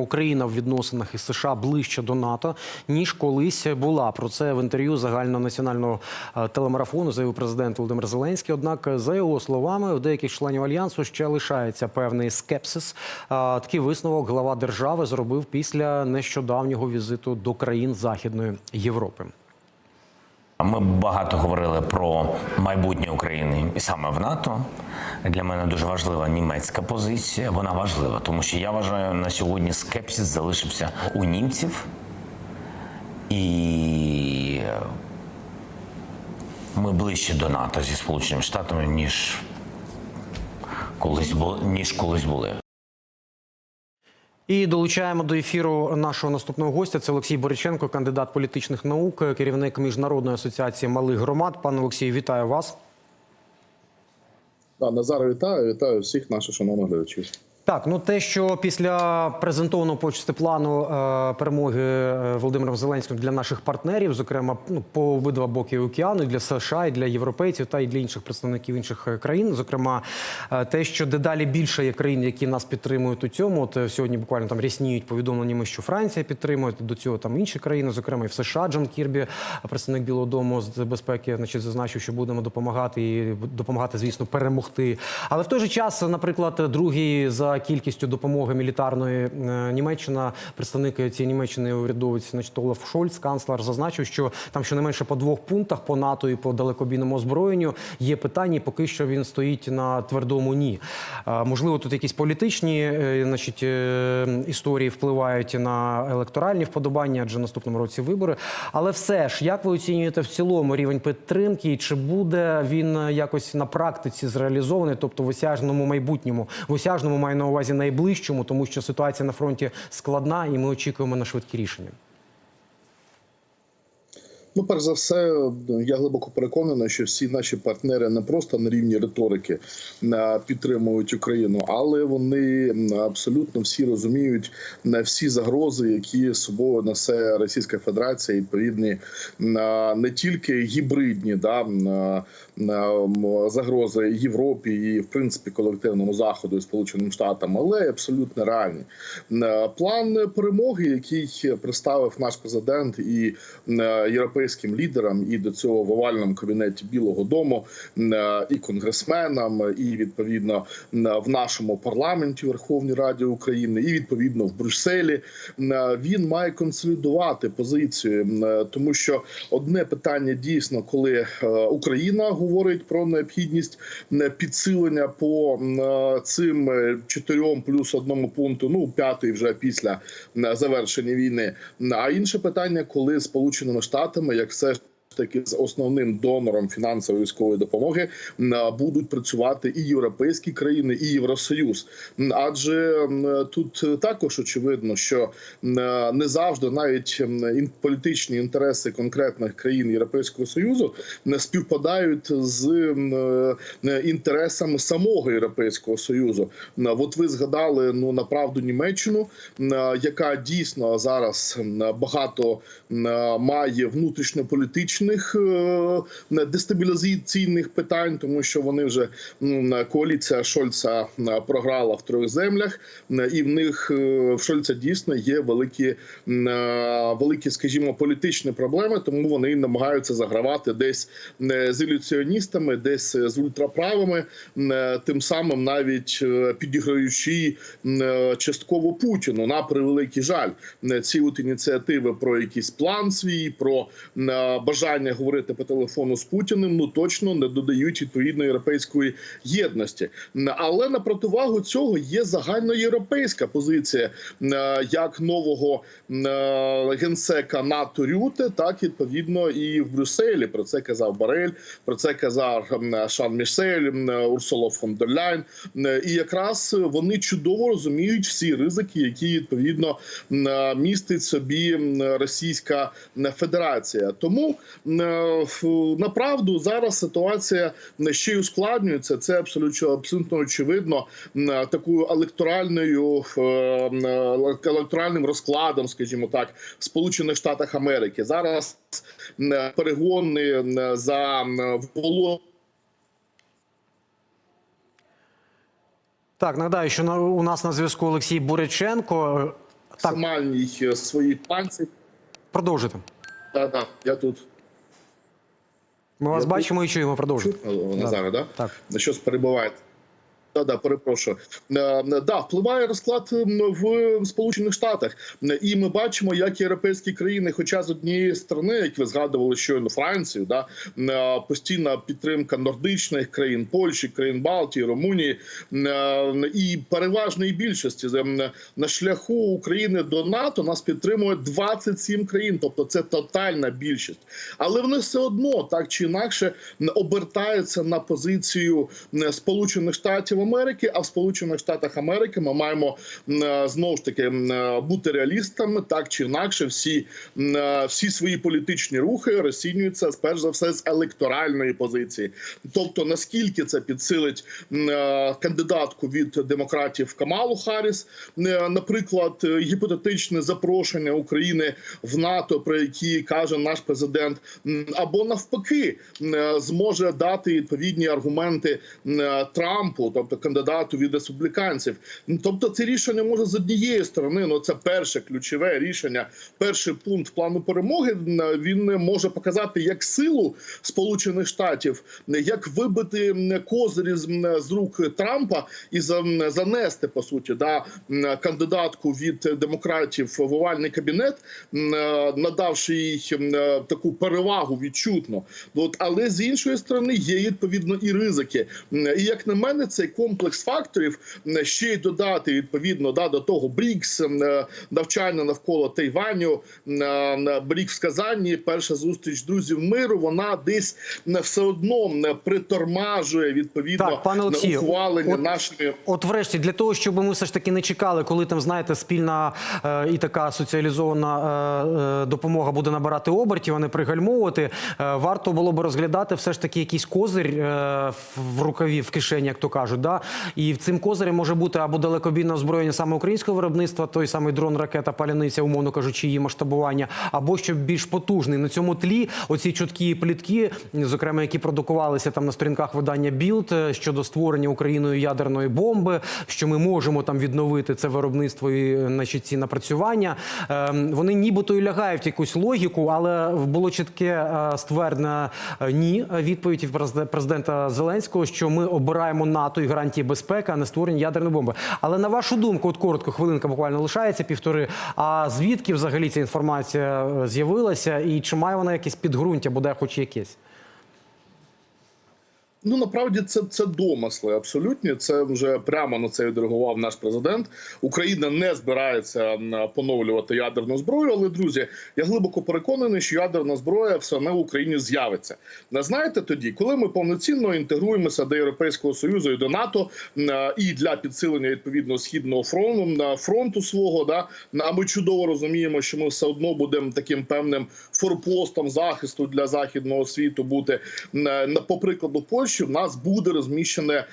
Україна в відносинах із США ближче до НАТО ніж колись була. Про це в інтерв'ю загальнонаціонального е, телемарафону заявив президент Володимир Зеленський. Однак, за його словами, у деяких членів альянсу ще лишається певний скепсис. Е, Такий висновок глава держави зробив після нещодавнього візиту до країн Західної Європи. Ми багато говорили про майбутнє України і саме в НАТО. Для мене дуже важлива німецька позиція. Вона важлива, тому що я вважаю, на сьогодні скепсис залишився у німців. І ми ближче до НАТО зі Сполученими Штатами, ніж колись ніж колись були. І долучаємо до ефіру нашого наступного гостя. Це Олексій Бориченко, кандидат політичних наук, керівник міжнародної асоціації малих громад. Пане Олексію, вітаю вас. Да, Назар, вітаю, вітаю всіх наших шановних глядачів. Так, ну те, що після презентованого почти плану е, перемоги е, Володимиром Зеленським для наших партнерів, зокрема ну, по обидва боки океану, і для США, і для європейців, та й для інших представників інших е, країн, зокрема, е, те, що дедалі більше є країн, які нас підтримують у цьому. От е, сьогодні буквально там рясніють повідомленнями, що Франція підтримує до цього там інші країни, зокрема і в США Джон Кірбі, представник Білого Дому з безпеки, значить, зазначив, що будемо допомагати і допомагати, звісно, перемогти. Але в той же час, наприклад, другий за кількістю допомоги мілітарної е, Німеччина, представник цієї Німеччини урядовець значить, Олаф Шольц, канцлер, зазначив, що там щонайменше по двох пунктах по НАТО і по далекобійному озброєнню є питання, і поки що він стоїть на твердому ні. Е, Можливо, тут якісь політичні е, значить, історії впливають на електоральні вподобання, адже в наступному році вибори. Але все ж, як ви оцінюєте в цілому рівень підтримки, і чи буде він якось на практиці зреалізований, тобто в осяжному майбутньому, в осяжному маю на увазі найближчому, тому що ситуація на фронті складна, і ми очікуємо на швидкі рішення. Ну, перш за все, я глибоко переконаний, що всі наші партнери не просто на рівні риторики е, підтримують Україну, але вони абсолютно всі розуміють е, всі загрози, які собою несе Російська Федерація, і відповідні е, не тільки гібридні да, загрози Європі і в принципі колективному заходу і Сполученим Штатам, але й абсолютно реальні. План перемоги, який представив наш президент і е, європейським лідерам, і до цього в овальному кабінеті Білого Дому, е, і конгресменам, і відповідно е, в нашому парламенті Верховній Раді України, і відповідно в Брюсселі, е, він має консолідувати позицію, тому що одне питання дійсно, коли Україна говорить про необхідність підсилення по цим чотирьом плюс одному пункту, ну п'ятий вже після завершення війни. А інше питання, коли Сполученими Штатами, як все таки з основним донором фінансової військової допомоги будуть працювати і європейські країни, і Євросоюз. Адже тут також очевидно, що не завжди навіть політичні інтереси конкретних країн Європейського союзу не співпадають з е, інтересами самого Європейського союзу. От ви згадали ну направду Німеччину, яка дійсно зараз багато має внутрішньополітичних е, дестабілізаційних питань, тому що вони вже коаліція Шольца програла в трьох землях, і в них е, в Шольца дійсно є великі, е, великі, скажімо, політичні проблеми, тому вони намагаються загравати десь е, з ілюціоністами, десь з ультраправими, е, тим самим навіть е, підіграючи е, частково Путіну на превеликий жаль. Е, Ці от ініціативи про якийсь план свій, про е, бажання говорити по телефону з Путіним, ну точно не додають відповідної європейської єдності. Але на противагу цього є загальноєвропейська позиція е, як нового е, генсека НАТО Рюте, так відповідно і в Брюсселі. Про це казав Барель, про це казав Шан Мішель, Урсула фон дер Ляйн. І якраз вони чудово розуміють всі ризики, які відповідно е, містить собі Російська Федерація. Тому е, направду зараз ситуація ще й ускладнюється. Це абсолютно абсолютно очевидно е, такою електоральною е, е, електоральним розкладом, скажімо так, в Сполучених Штатах Америки. Зараз е, перегони за воло. Так, нагадаю, що у нас на зв'язку Олексій Буряченко. е, своїй панці. Продовжуйте. Так, так, я тут. Ми вас Я бачимо і чуємо. Продовжуйте. Назара, да? Так. На щось перебуваєте. Да, да, перепрошую. Е, е, Да, впливає розклад в Сполучених Штатах, і ми бачимо, як європейські країни, хоча з однієї сторони, як ви згадували щойно Францію, да е, постійна підтримка нордичних країн, Польщі, країн Балтії, Румунії і переважної більшості на шляху України до НАТО нас підтримує 27 країн, тобто це тотальна більшість. Але вони все одно так чи інакше обертаються на позицію Сполучених Штатів Америки. А в Сполучених Штатах Америки ми маємо е, знову ж таки е, бути реалістами, так чи інакше, всі, е, всі свої політичні рухи розцінюються перш за все з електоральної позиції. Тобто, наскільки це підсилить кандидатку від демократів Камалу Харріс, е, наприклад, гіпотетичне запрошення України в НАТО, про які каже наш президент, або навпаки зможе дати відповідні аргументи Трампу, тобто кандидату від республіканців. Тобто, це рішення може з однієї сторони, ну це перше ключове рішення, перший пункт плану перемоги. Він може показати як силу Сполучених Штатів, як вибити козирі з, рук Трампа і занести по суті да кандидатку від демократів в овальний кабінет, надавши їй таку перевагу відчутно. От але з іншої сторони є відповідно і ризики. І як на мене, цей комплекс факторів ще й додати відповідно да до того Брікс е, навчання навколо Тайваню, м, е, Брікс в Казані, перша зустріч друзів миру. Вона десь все одно притормажує відповідно Так, пане на Олексію, ухвалення от- нашими. От, врешті, для того, щоб ми все ж таки не чекали, коли там знаєте, спільна е, і така соціалізована е, е, допомога буде набирати обертів, а не пригальмовувати. Е, варто було б розглядати все ж таки якийсь козир е, в рукаві, в кишені, як то кажуть. Да? І цим козирем може бути або далекобійне озброєння саме українського виробництва, той самий дрон, ракета, паляниця, умовно кажучи, її масштабування, або що більш потужний на цьому тлі. Оці чуткі плітки, зокрема, які продукувалися там на сторінках видання Білд е, щодо створення Україною ядерної бомби, що ми можемо там відновити це виробництво і е, значить, ці напрацювання. Е, Вони нібито і лягають якусь логіку, але було чітке е, ствердне е, ні відповідь президента Зеленського, що ми обираємо НАТО і гарантії безпеки, а не створення ядерної бомби. Але на вашу думку, от коротко, хвилинка буквально лишається півтори. А звідки взагалі ця інформація е, з'явилася, і чи має вона якесь підґрунтя, бодай хоч якесь? Ну насправді це, це домисли абсолютні. Це вже прямо на це відреагував наш президент. Україна не збирається поновлювати ядерну зброю. Але друзі, я глибоко переконаний, що ядерна зброя все одно в Україні з'явиться. Не знаєте тоді, коли ми повноцінно інтегруємося до Європейського союзу і до НАТО і для підсилення відповідно східного фронту на фронту свого, да а ми чудово розуміємо, що ми все одно будемо таким певним форпостом захисту для західного світу бути на- по прикладу Польщі. В нас буде розміщена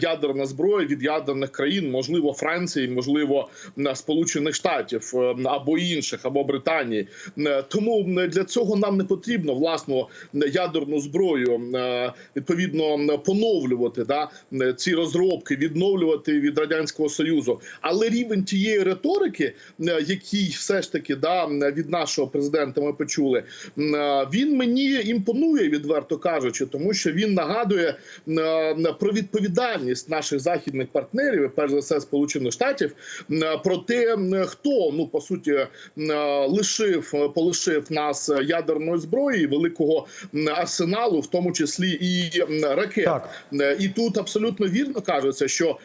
ядерна зброя від ядерних країн, можливо, Франції, можливо, на Сполучених Штатів е, або інших, або Британії. Е, Тому е, для цього нам не потрібно власну ядерну зброю е, відповідно поновлювати да е, ці розробки, відновлювати від радянського союзу. Але рівень тієї риторики, е, який все ж таки да від нашого президента ми почули, е, він мені імпонує, відверто кажучи, тому що він нагадує е, про відповідальність наших західних партнерів, перш за все Сполучених Штатів, е, про те, хто ну по суті е, лишив полишив нас ядерної зброї, великого арсеналу, в тому числі і ракет. Так. І тут абсолютно вірно кажеться, що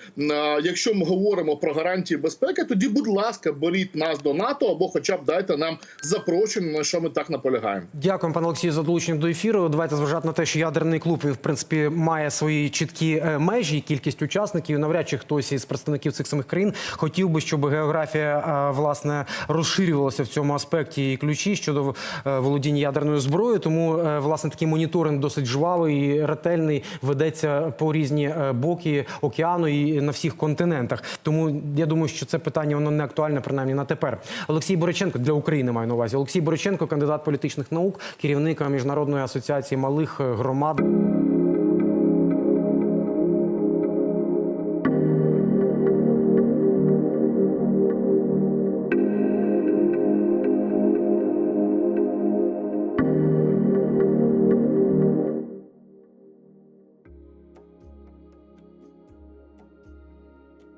якщо ми говоримо про гарантії безпеки, тоді, будь ласка, беріть нас до НАТО або, хоча б дайте нам запрошення, на що ми так наполягаємо. Дякую, пане Олексію, за долучення до ефіру. Давайте зважати на те, що ядерний клуб він, в принципі має свої чіткі е, межі, кількість учасників. Навряд чи хтось із представників цих самих країн хотів би, щоб географія е, власне розширювалася в цьому аспекті і ключі щодо е, володіння ядерною зброєю. Тому власне такий моніторинг досить жвавий і ретельний ведеться по різні боки океану і на всіх континентах. Тому я думаю, що це питання воно не актуальне, принаймні на тепер. Олексій Бориченко для України маю на увазі. Олексій Бориченко, кандидат політичних наук, керівник міжнародної асоціації малих громад.